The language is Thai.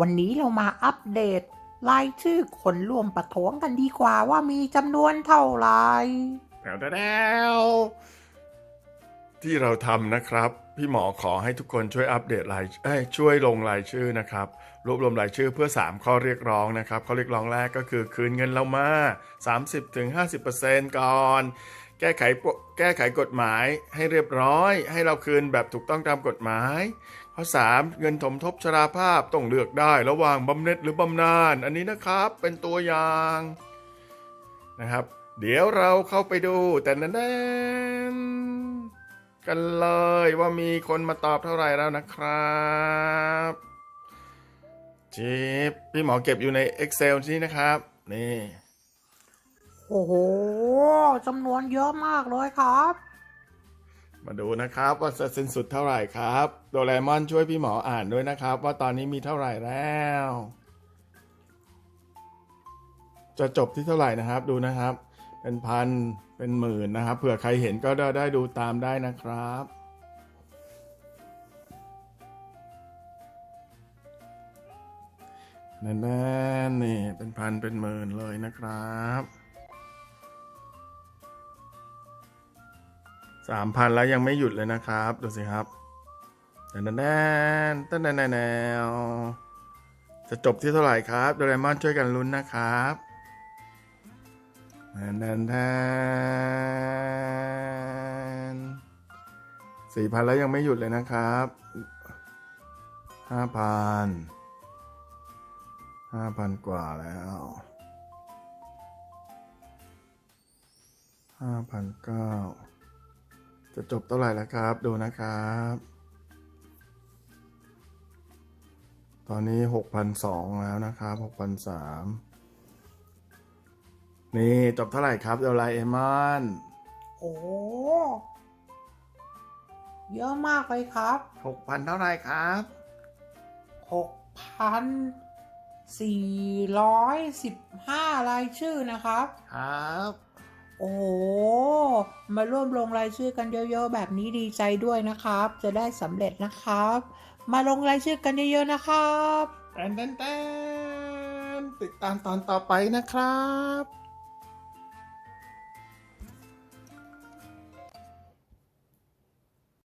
วันนี้เรามาอัปเดตรายชื่อคนร่วมประท้วงกันดีกว่าว่ามีจำนวนเท่าไหร่แล้วแล้วที่เราทำนะครับ พี่หมอขอให้ทุกคนช่วยอัปเดตรายเอ้ยช่วยลงรายชื่อนะครับ รวบรวมรายชื่อเพื่อ 3 ข้อเรียกร้องนะครับ ข้อเรียกร้องแรกก็คือคืนเงินเรามา 30-50%ก่อน แก้ไขแก้ไขกฎหมายให้เรียบร้อย ให้เราคืนแบบถูกต้องตามกฎหมาย ข้อ 3 เงินสมทบชราภาพต้องเลือกได้ ระหว่างบำเหน็จหรือบำนาญอันนี้นะครับเป็นตัวอย่างนะครับ เดี๋ยวเราเข้าไปดูแต่นั้นกันเลยว่ามีคนมาตอบเท่าไหร่แล้วนะครับจิบพี่หมอเก็บอยู่ใน Excel นี่นะครับ นี่ โอ้โหจำนวนเยอะมากเลยครับ มาดูนะครับว่าจะสิ้นสุดเท่าไหร่ครับ โดเรมอนช่วยพี่หมออ่านด้วยนะครับ ว่าตอนนี้มีเท่าไหร่แล้ว จะจบที่เท่าไหร่นะครับดูนะครับ เป็นพันเป็นหมื่นนะครับเผื่อใครเห็นก็ได้ได้ดูตามได้นะครับแน่นๆนี่เป็นพันเป็นหมื่นเลยนะครับ สามพันแล้วยังไม่หยุดเลยนะครับ ดูสิครับแน่นแน่นแน่นๆจะจบที่เท่าไหร่ครับโดเรมอนช่วยกันลุ้นนะครับแน่นแน่นสี่พันแล้วยังไม่หยุดเลยนะครับห้าพันห้าพันกว่าแล้วห้าพันเก้า จะจบเท่าไหร่แล้วครับ ดูนะครับ ตอนนี้หกพันสองแล้วนะครับหกพันสามนี่จบเท่าไหร่ครับเดลไลเอมอนโอ้เยอะมากเลยครับหกพันเท่าไหร่ครับหกพันสี่ร้อยสิบห้ารายชื่อนะครับ ครับ โอ้มาร่วมลงรายชื่อกันเยอะๆแบบนี้ดีใจด้วยนะครับ จะได้สำเร็จนะครับ มาลงรายชื่อกันเยอะๆนะครับแตนแตนแตนติดตามตอนต่อไปนะครับ